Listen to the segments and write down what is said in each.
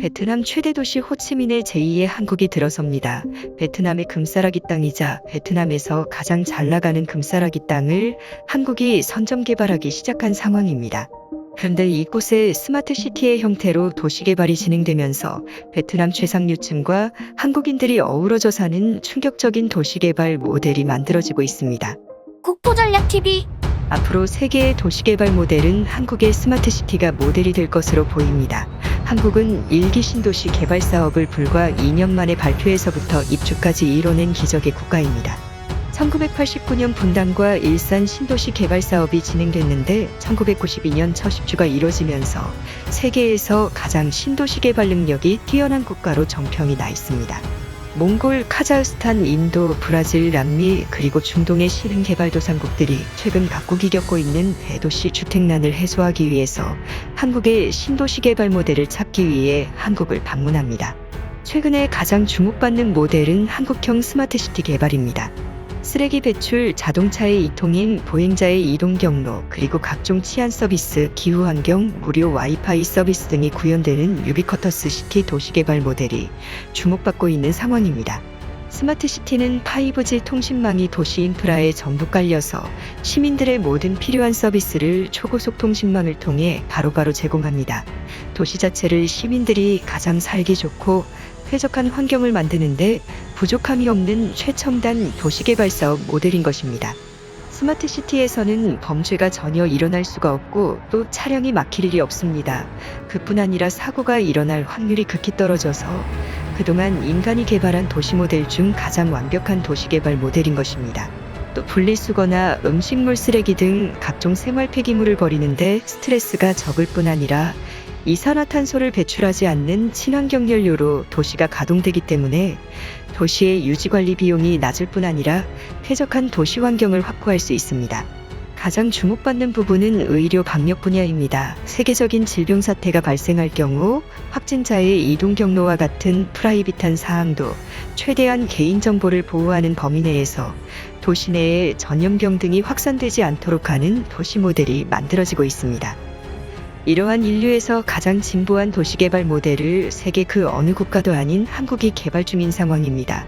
베트남 최대 도시 호치민의 제2의 한국이 들어섭니다. 베트남의 금싸라기 땅이자 베트남에서 가장 잘 나가는 금싸라기 땅을 한국이 선점 개발하기 시작한 상황입니다. 그런데 이곳에 스마트 시티의 형태로 도시 개발이 진행되면서 베트남 최상류층과 한국인들이 어우러져 사는 충격적인 도시 개발 모델이 만들어지고 있습니다. 국토전략TV 앞으로 세계의 도시 개발 모델은 한국의 스마트 시티가 모델이 될 것으로 보입니다. 한국은 일기 신도시 개발 사업을 불과 2년 만에 발표에서부터 입주까지 이뤄낸 기적의 국가입니다. 1989년 분당과 일산 신도시 개발 사업이 진행됐는데 1992년 첫 입주가 이뤄지면서 세계에서 가장 신도시 개발 능력이 뛰어난 국가로 정평이 나 있습니다. 몽골, 카자흐스탄, 인도, 브라질, 남미 그리고 중동의 신흥 개발도상국들이 최근 각국이 겪고 있는 대도시 주택난을 해소하기 위해서 한국의 신도시 개발 모델을 찾기 위해 한국을 방문합니다. 최근에 가장 주목받는 모델은 한국형 스마트시티 개발입니다. 쓰레기 배출, 자동차의 이통인, 보행자의 이동 경로, 그리고 각종 치안 서비스, 기후 환경, 무료 와이파이 서비스 등이 구현되는 유비쿼터스 시티 도시개발 모델이 주목받고 있는 상황입니다. 스마트 시티는 5G 통신망이 도시 인프라에 전부 깔려서 시민들의 모든 필요한 서비스를 초고속 통신망을 통해 바로바로 제공합니다. 도시 자체를 시민들이 가장 살기 좋고 쾌적한 환경을 만드는데 부족함이 없는 최첨단 도시개발 사업 모델인 것입니다. 스마트 시티에서는 범죄가 전혀 일어날 수가 없고 또 차량이 막힐 일이 없습니다. 그뿐 아니라 사고가 일어날 확률이 극히 떨어져서 그동안 인간이 개발한 도시 모델 중 가장 완벽한 도시 개발 모델인 것입니다. 또 분리수거나 음식물 쓰레기 등 각종 생활 폐기물을 버리는데 스트레스가 적을 뿐 아니라 이산화탄소를 배출하지 않는 친환경 연료로 도시가 가동되기 때문에 도시의 유지관리 비용이 낮을 뿐 아니라 쾌적한 도시 환경을 확보할 수 있습니다. 가장 주목받는 부분은 의료 방역 분야입니다. 세계적인 질병 사태가 발생할 경우 확진자의 이동 경로와 같은 프라이빗한 사항도 최대한 개인정보를 보호하는 범위 내에서 도시 내에 전염병 등이 확산되지 않도록 하는 도시 모델이 만들어지고 있습니다. 이러한 인류에서 가장 진보한 도시개발 모델을 세계 그 어느 국가도 아닌 한국이 개발 중인 상황입니다.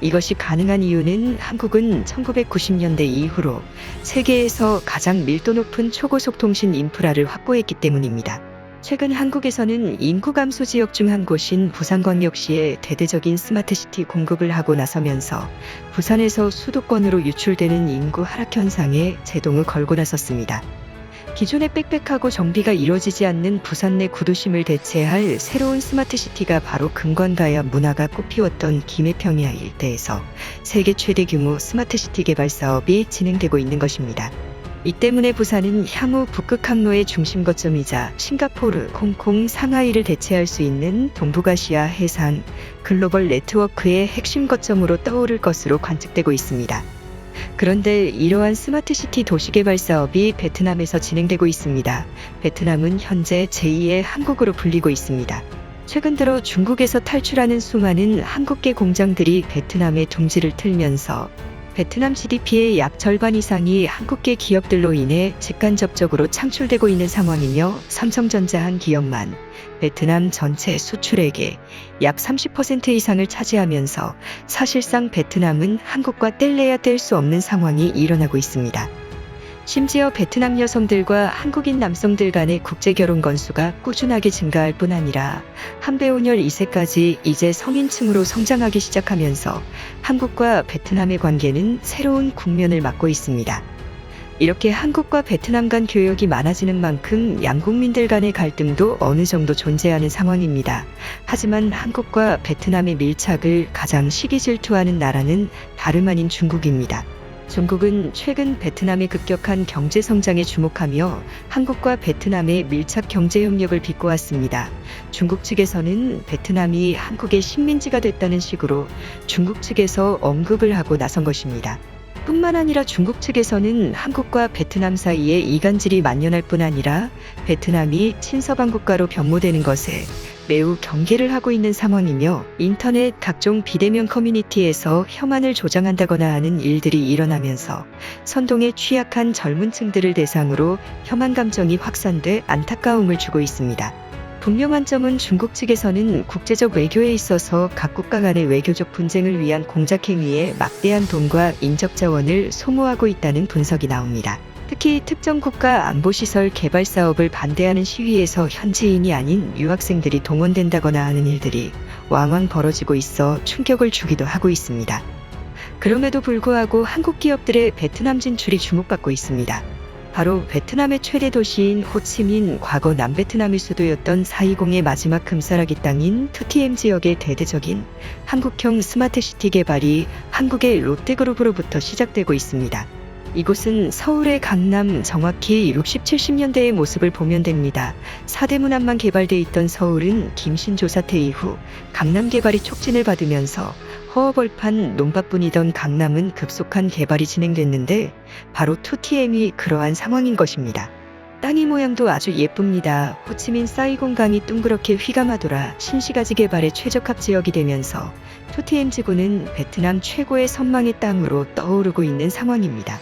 이것이 가능한 이유는 한국은 1990년대 이후로 세계에서 가장 밀도 높은 초고속 통신 인프라를 확보했기 때문입니다. 최근 한국에서는 인구 감소 지역 중 한 곳인 부산광역시에 대대적인 스마트시티 공급을 하고 나서면서 부산에서 수도권으로 유출되는 인구 하락 현상에 제동을 걸고 나섰습니다. 기존의 빽빽하고 정비가 이루어지지 않는 부산 내 구도심을 대체할 새로운 스마트시티가 바로 금관가야 문화가 꽃피웠던 김해평야 일대에서 세계 최대 규모 스마트시티 개발 사업이 진행되고 있는 것입니다. 이 때문에 부산은 향후 북극 항로의 중심 거점이자 싱가포르, 홍콩, 상하이를 대체할 수 있는 동북아시아 해상 글로벌 네트워크의 핵심 거점으로 떠오를 것으로 관측되고 있습니다. 그런데 이러한 스마트 시티 도시개발 사업이 베트남에서 진행되고 있습니다. 베트남은 현재 제2의 한국으로 불리고 있습니다. 최근 들어 중국에서 탈출하는 수많은 한국계 공장들이 베트남에 둥지를 틀면서 베트남 GDP의 약 절반 이상이 한국계 기업들로 인해 직간접적으로 창출되고 있는 상황이며 삼성전자 한 기업만 베트남 전체 수출액의 약 30% 이상을 차지하면서 사실상 베트남은 한국과 뗄래야 뗄 수 없는 상황이 일어나고 있습니다. 심지어 베트남 여성들과 한국인 남성들 간의 국제 결혼 건수가 꾸준하게 증가할 뿐 아니라 한배우녀 2세까지 이제 성인층으로 성장하기 시작하면서 한국과 베트남의 관계는 새로운 국면을 맞고 있습니다. 이렇게 한국과 베트남 간 교역이 많아지는 만큼 양국민들 간의 갈등도 어느 정도 존재하는 상황입니다. 하지만 한국과 베트남의 밀착을 가장 시기 질투하는 나라는 다름 아닌 중국입니다. 중국은 최근 베트남의 급격한 경제 성장에 주목하며 한국과 베트남의 밀착 경제 협력을 비꼬았습니다. 중국 측에서는 베트남이 한국의 식민지가 됐다는 식으로 중국 측에서 언급을 하고 나선 것입니다. 뿐만 아니라 중국 측에서는 한국과 베트남 사이에 이간질이 만연할 뿐 아니라 베트남이 친서방 국가로 변모되는 것에 매우 경계를 하고 있는 상황이며 인터넷 각종 비대면 커뮤니티에서 혐한을 조장한다거나 하는 일들이 일어나면서 선동에 취약한 젊은 층들을 대상으로 혐한 감정이 확산돼 안타까움을 주고 있습니다. 분명한 점은 중국 측에서는 국제적 외교에 있어서 각 국가 간의 외교적 분쟁을 위한 공작 행위에 막대한 돈과 인적 자원을 소모하고 있다는 분석이 나옵니다. 특히 특정 국가 안보시설 개발 사업을 반대하는 시위에서 현지인이 아닌 유학생들이 동원된다거나 하는 일들이 왕왕 벌어지고 있어 충격을 주기도 하고 있습니다. 그럼에도 불구하고 한국 기업들의 베트남 진출이 주목받고 있습니다. 바로 베트남의 최대 도시인 호치민, 과거 남베트남의 수도였던 420의 마지막 금사라기 땅인 투티엠 지역의 대대적인 한국형 스마트시티 개발이 한국의 롯데그룹으로부터 시작되고 있습니다. 이곳은 서울의 강남 정확히 60, 70년대의 모습을 보면 됩니다. 사대문안만 개발돼 있던 서울은 김신조 사태 이후 강남 개발이 촉진을 받으면서 허허벌판 논밭뿐이던 강남은 급속한 개발이 진행됐는데 바로 2TM이 그러한 상황인 것입니다. 땅의 모양도 아주 예쁩니다. 호치민 사이공강이 둥그렇게 휘감아돌아 신시가지 개발의 최적합 지역이 되면서 2TM 지구는 베트남 최고의 선망의 땅으로 떠오르고 있는 상황입니다.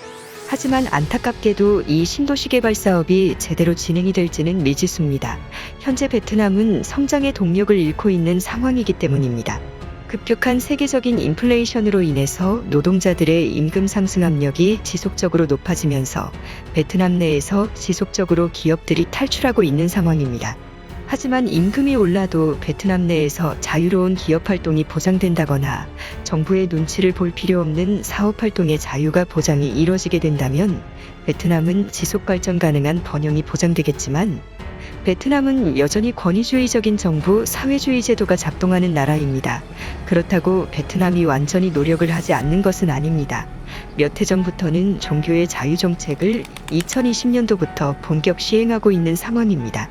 하지만 안타깝게도 이 신도시 개발 사업이 제대로 진행이 될지는 미지수입니다. 현재 베트남은 성장의 동력을 잃고 있는 상황이기 때문입니다. 급격한 세계적인 인플레이션으로 인해서 노동자들의 임금 상승 압력이 지속적으로 높아지면서 베트남 내에서 지속적으로 기업들이 탈출하고 있는 상황입니다. 하지만 임금이 올라도 베트남 내에서 자유로운 기업 활동이 보장된다거나 정부의 눈치를 볼 필요 없는 사업 활동의 자유가 보장이 이루어지게 된다면 베트남은 지속 발전 가능한 번영이 보장되겠지만 베트남은 여전히 권위주의적인 정부 사회주의 제도가 작동하는 나라입니다. 그렇다고 베트남이 완전히 노력을 하지 않는 것은 아닙니다. 몇 해 전부터는 종교의 자유 정책을 2020년도부터 본격 시행하고 있는 상황입니다.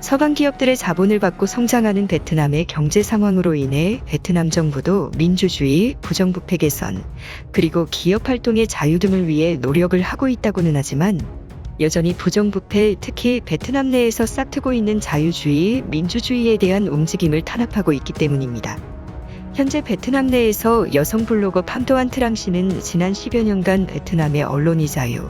서방 기업들의 자본을 받고 성장하는 베트남의 경제 상황으로 인해 베트남 정부도 민주주의, 부정부패 개선, 그리고 기업 활동의 자유 등을 위해 노력을 하고 있다고는 하지만 여전히 부정부패, 특히 베트남 내에서 싹트고 있는 자유주의, 민주주의에 대한 움직임을 탄압하고 있기 때문입니다. 현재 베트남 내에서 여성 블로거 팜도안 트랑 씨는 지난 10여 년간 베트남의 언론이 자유,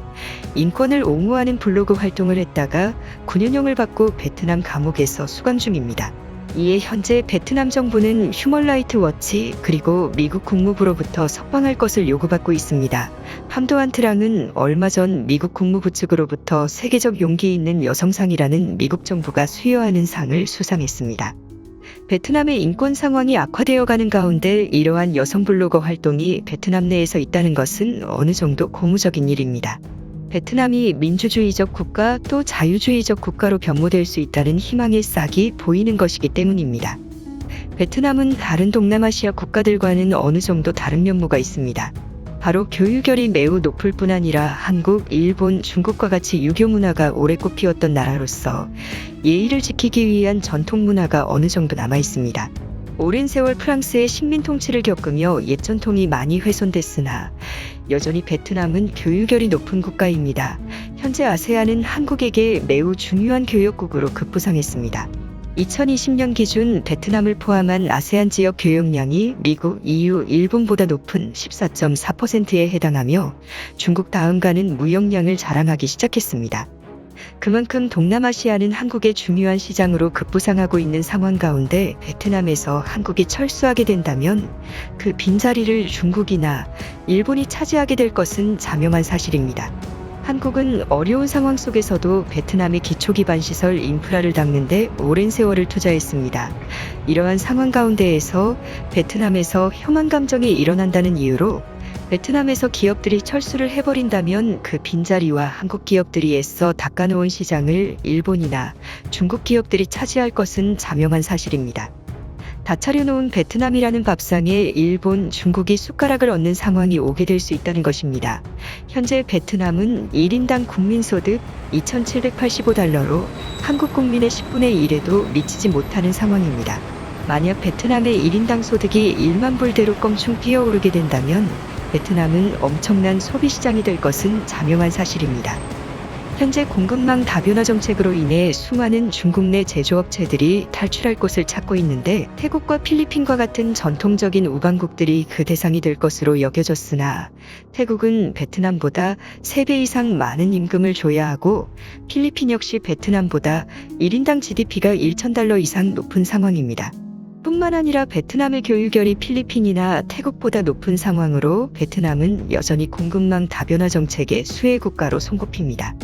인권을 옹호하는 블로그 활동을 했다가 9년형을 받고 베트남 감옥에서 수감 중입니다. 이에 현재 베트남 정부는 휴먼라이트 워치 그리고 미국 국무부로부터 석방할 것을 요구받고 있습니다. 함도안 트랑은 얼마 전 미국 국무부 측으로부터 세계적 용기 있는 여성상이라는 미국 정부가 수여하는 상을 수상했습니다. 베트남의 인권 상황이 악화되어 가는 가운데 이러한 여성 블로거 활동이 베트남 내에서 있다는 것은 어느 정도 고무적인 일입니다. 베트남이 민주주의적 국가 또 자유주의적 국가로 변모될 수 있다는 희망의 싹이 보이는 것이기 때문입니다. 베트남은 다른 동남아시아 국가들과는 어느 정도 다른 면모가 있습니다. 바로 교육열이 매우 높을 뿐 아니라 한국, 일본, 중국과 같이 유교 문화가 오래 꽃피웠던 나라로서 예의를 지키기 위한 전통 문화가 어느 정도 남아 있습니다. 오랜 세월 프랑스의 식민 통치를 겪으며 옛 전통이 많이 훼손됐으나 여전히 베트남은 교육열이 높은 국가입니다. 현재 아세안은 한국에게 매우 중요한 교역국으로 급부상했습니다. 2020년 기준 베트남을 포함한 아세안 지역 교역량이 미국, EU, 일본보다 높은 14.4%에 해당하며 중국 다음가는 무역량을 자랑하기 시작했습니다. 그만큼 동남아시아는 한국의 중요한 시장으로 급부상하고 있는 상황 가운데 베트남에서 한국이 철수하게 된다면 그 빈자리를 중국이나 일본이 차지하게 될 것은 자명한 사실입니다. 한국은 어려운 상황 속에서도 베트남의 기초 기반 시설 인프라를 닦는데 오랜 세월을 투자했습니다. 이러한 상황 가운데에서 베트남에서 혐한 감정이 일어난다는 이유로 베트남에서 기업들이 철수를 해버린다면 그 빈자리와 한국 기업들이 애써 닦아놓은 시장을 일본이나 중국 기업들이 차지할 것은 자명한 사실입니다. 다 차려놓은 베트남이라는 밥상에 일본, 중국이 숟가락을 얹는 상황이 오게 될 수 있다는 것입니다. 현재 베트남은 1인당 국민소득 2,785달러로 한국 국민의 10분의 1에도 미치지 못하는 상황입니다. 만약 베트남의 1인당 소득이 1만 불대로 껑충 뛰어오르게 된다면 베트남은 엄청난 소비 시장이 될 것은 자명한 사실입니다. 현재 공급망 다변화 정책으로 인해 수많은 중국 내 제조업체들이 탈출할 곳을 찾고 있는데 태국과 필리핀과 같은 전통적인 우방국들이 그 대상이 될 것으로 여겨졌으나 태국은 베트남보다 3배 이상 많은 임금을 줘야 하고 필리핀 역시 베트남보다 1인당 GDP가 1,000달러 이상 높은 상황입니다. 뿐만 아니라 베트남의 교육열이 필리핀이나 태국보다 높은 상황으로 베트남은 여전히 공급망 다변화 정책의 수혜 국가로 손꼽힙니다.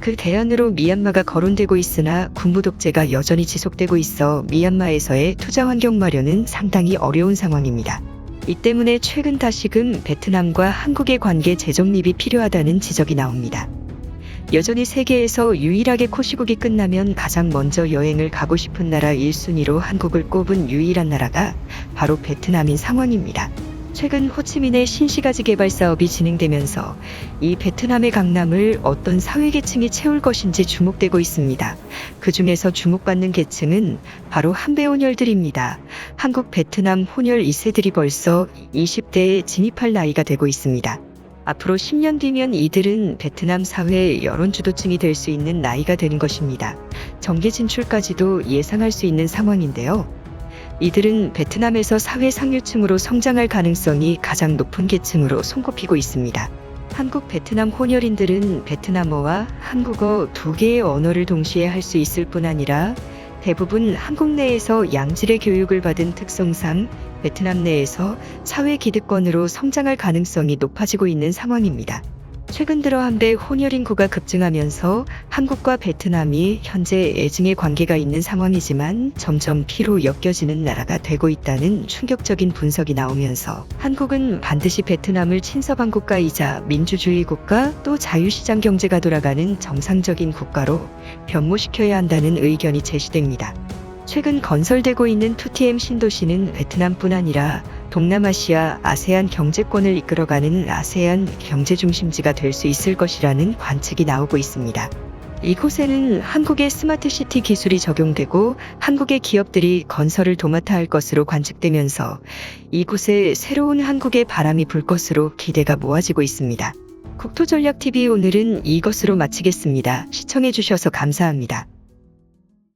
그 대안으로 미얀마가 거론되고 있으나 군부 독재가 여전히 지속되고 있어 미얀마에서의 투자 환경 마련은 상당히 어려운 상황입니다. 이 때문에 최근 다시금 베트남과 한국의 관계 재정립이 필요하다는 지적이 나옵니다. 여전히 세계에서 유일하게 코시국이 끝나면 가장 먼저 여행을 가고 싶은 나라 1순위로 한국을 꼽은 유일한 나라가 바로 베트남인 상황입니다. 최근 호치민의 신시가지 개발 사업이 진행되면서 이 베트남의 강남을 어떤 사회계층이 채울 것인지 주목되고 있습니다. 그 중에서 주목받는 계층은 바로 한배혼혈들입니다. 한국 베트남 혼혈 2세들이 벌써 20대에 진입할 나이가 되고 있습니다. 앞으로 10년 뒤면 이들은 베트남 사회의 여론 주도층이 될 수 있는 나이가 되는 것입니다. 정계 진출까지도 예상할 수 있는 상황인데요. 이들은 베트남에서 사회 상류층으로 성장할 가능성이 가장 높은 계층으로 손꼽히고 있습니다. 한국 베트남 혼혈인들은 베트남어와 한국어 두 개의 언어를 동시에 할 수 있을 뿐 아니라 대부분 한국 내에서 양질의 교육을 받은 특성상 베트남 내에서 사회 기득권으로 성장할 가능성이 높아지고 있는 상황입니다. 최근 들어 한배 혼혈 인구가 급증하면서 한국과 베트남이 현재 애증의 관계가 있는 상황이지만 점점 피로 엮여지는 나라가 되고 있다는 충격적인 분석이 나오면서 한국은 반드시 베트남을 친서방 국가이자 민주주의 국가 또 자유시장 경제가 돌아가는 정상적인 국가로 변모시켜야 한다는 의견이 제시됩니다. 최근 건설되고 있는 2TM 신도시는 베트남뿐 아니라 동남아시아 아세안 경제권을 이끌어가는 아세안 경제 중심지가 될 수 있을 것이라는 관측이 나오고 있습니다. 이곳에는 한국의 스마트 시티 기술이 적용되고 한국의 기업들이 건설을 도맡아 할 것으로 관측되면서 이곳에 새로운 한국의 바람이 불 것으로 기대가 모아지고 있습니다. 국토전략TV 오늘은 이것으로 마치겠습니다. 시청해주셔서 감사합니다.